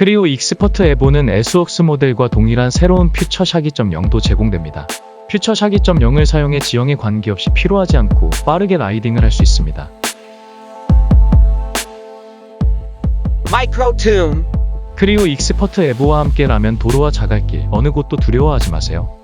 크리오 익스퍼트 에보는 에스웍스 모델과 동일한 새로운 퓨처 샤기점0도 제공됩니다. 퓨처 샤기점0을 사용해 지형에 관계없이 필요하지 않고 빠르게 라이딩을 할 수 있습니다. Tune. 크리오 익스퍼트 에보와 함께라면 도로와 자갈길 어느 곳도 두려워하지 마세요.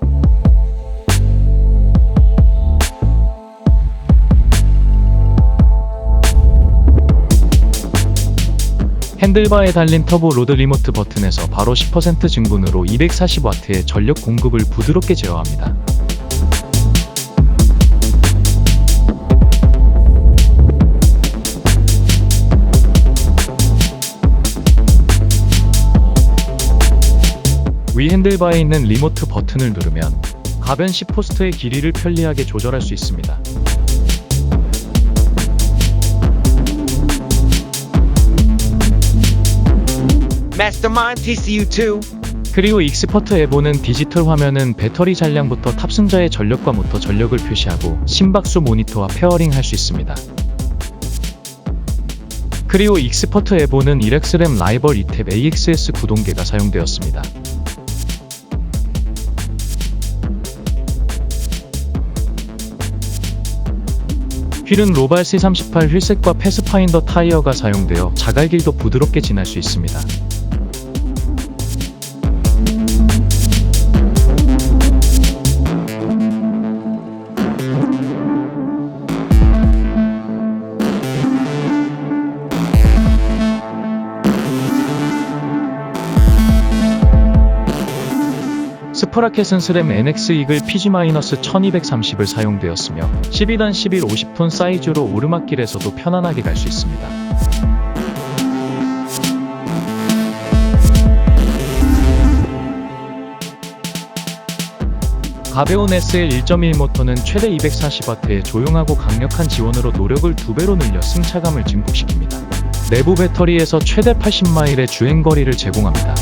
핸들바에 달린 터보 로드 리모트 버튼에서 바로 10% 증분으로 240W의 전력 공급을 부드럽게 제어합니다. 위 핸들바에 있는 리모트 버튼을 누르면 가변 시포스트의 길이를 편리하게 조절할 수 있습니다. Mastermind TCU2. 그리고 익스퍼트 에보는 디지털 화면은 배터리 잔량부터 탑승자의 전력과 모터 전력을 표시하고 심박수 모니터와 페어링 할 수 있습니다. 그리고 익스퍼트 에보는 이렉스램 라이벌 이탭 AXS 구동계가 사용되었습니다. 휠은 로발 C38 휠색과 패스파인더 타이어가 사용되어 자갈길도 부드럽게 지날 수 있습니다. 스프라켓은 스램 NX 이글 PG-1230을 사용되었으며 12단 11 50톤 사이즈로 오르막길에서도 편안하게 갈 수 있습니다. 가벼운 SL 1.1 모터는 최대 240W의 조용하고 강력한 지원으로 노력을 두 배로 늘려 승차감을 증폭시킵니다. 내부 배터리에서 최대 80마일의 주행거리를 제공합니다.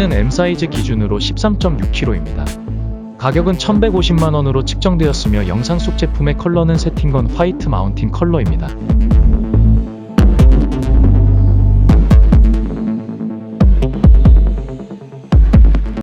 무게는 M 사이즈 기준으로 13.6kg입니다. 가격은 1150만원으로 측정되었으며 영상 속 제품의 컬러는 세팅건 화이트 마운틴 컬러입니다.